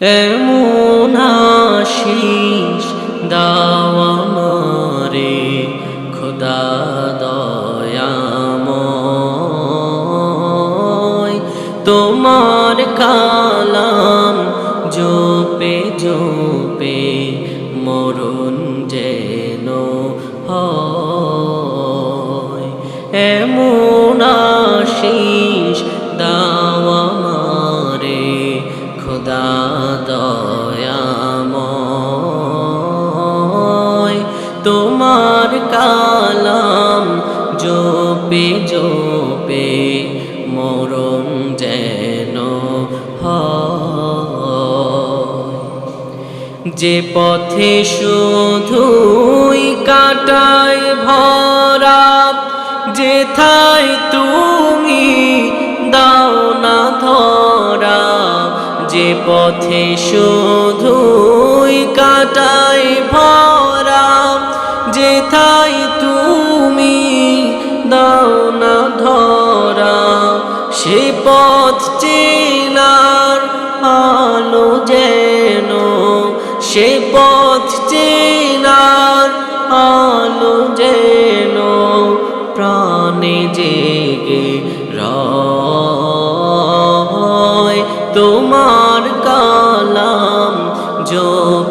এমন আশিস দাওয়া মারে খোদা দয়াময়। তোমার কালাম জোপে জোপে, মরণ যেন হয়। এমন আশিস দাওয়া মারে খোদা দয়াময়। তোমার কালাম জোপে জোপে মরম যেন যে পথে শুধুই পথে শুধুই কাটায় ভরা। যেথায় তুমি দাও না ধরা, সে পথ চেনার আলো যেন, সে পথ চেনার আলো যেন প্রাণে জেগে রয়। তোমার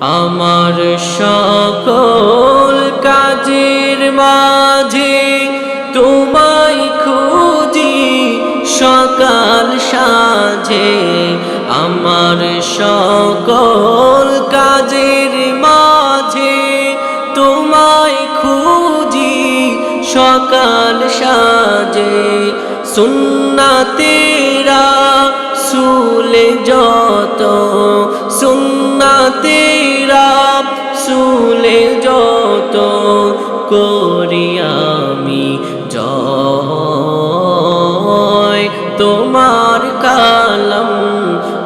আমার সকল কাজের মাঝে তোমায় খুঁজি সকাল সাজে আমার সকল কাজের মাঝে তোমায় খুঁজি সকাল সাজে সুন্নাতেরা সুলে যত, সুন্নাতেরা করি আমি জয়। তোমার কালাম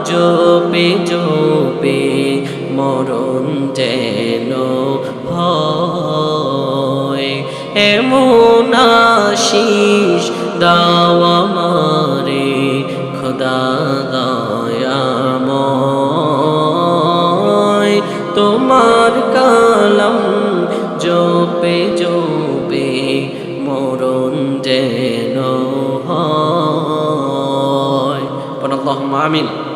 জোপে জোপে, মরণ যেন হয়। এমন আশিস দাওয়া মারে তোমার কালাম জোপে মরণ যেন হয়। আমিন।